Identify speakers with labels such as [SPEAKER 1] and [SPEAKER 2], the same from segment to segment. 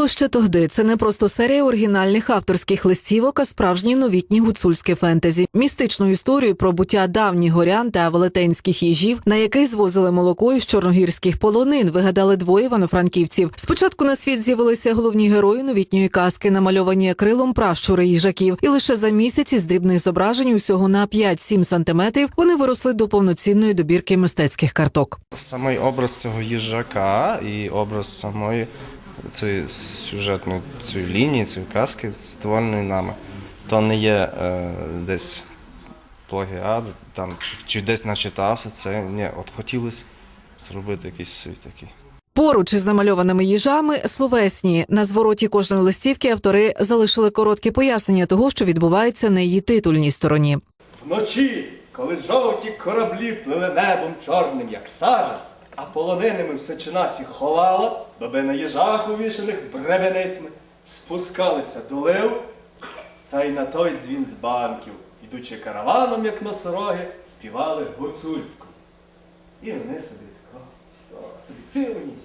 [SPEAKER 1] було ще тогди. Це не просто серія оригінальних авторських листівок, а справжнє новітнє гуцульське фентезі, містичну історію про буття давніх горян та велетенських їжів, на яких звозили молоко із чорногірських полонин. Вигадали двоє івано-франківців. Спочатку на світ з'явилися головні герої новітньої казки, намальовані акрилом пращури їжаків, і лише за місяць із дрібних зображень усього на 5-7 сантиметрів вони виросли до повноцінної добірки мистецьких карток.
[SPEAKER 2] Самий образ цього їжака і образ самої цієї сюжетної цієї лінії, цієї казки створений нами. То не є е, десь плагіат, там, чи, чи десь начитався. Це ні, от хотілося зробити якийсь світ такий.
[SPEAKER 1] Поруч із намальованими їжами словесні на звороті кожної листівки автори залишили короткі пояснення того, що відбувається на її титульній стороні.
[SPEAKER 3] Вночі, коли жовті кораблі плили небом чорним, як сажа, а полонинами все чинасі ховала, баби на їжах увішаних бребеницями, спускалися до лив, та й на той дзвін з банків, ідучи караваном, як носороги, співали гуцульську. І вони собі тако, собі цілу ніч.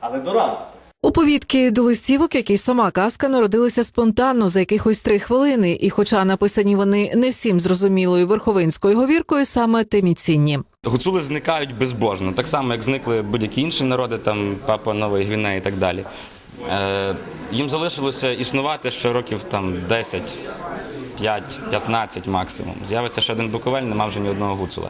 [SPEAKER 3] Але до ранку.
[SPEAKER 1] Оповідки до листівок, як і сама казка, народилися спонтанно за якихось три хвилини, і, хоча написані вони не всім зрозумілою верховинською говіркою, саме тим і цінні.
[SPEAKER 4] Гуцули зникають безбожно, так само як зникли будь-які інші народи, там Папа Нової Гвінеї і так далі. Е, їм залишилося існувати ще років там 10, 5, 15 максимум. З'явиться ще один Буковель, нема вже ні одного гуцула.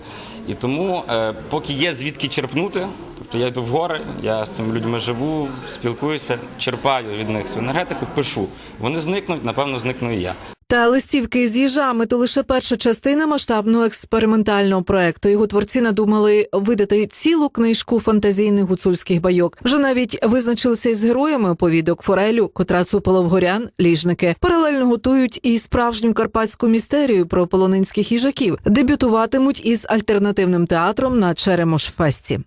[SPEAKER 4] І тому, е, поки є звідки черпнути, тобто я йду в гори, я з цими людьми живу, спілкуюся, черпаю від них цю енергетику, пишу. Вони зникнуть, напевно, зникну і я.
[SPEAKER 1] Та листівки з їжами то лише перша частина масштабного експериментального проекту. Його творці надумали видати цілу книжку фантазійних гуцульських байок. Вже навіть визначилися із героями оповідок Форелю, котра цупила в горян, ліжники. Паралельно готують і справжню карпатську містерію про полонинських їжаків. Дебютуватимуть із альтернативним театром на Черемош-фесті.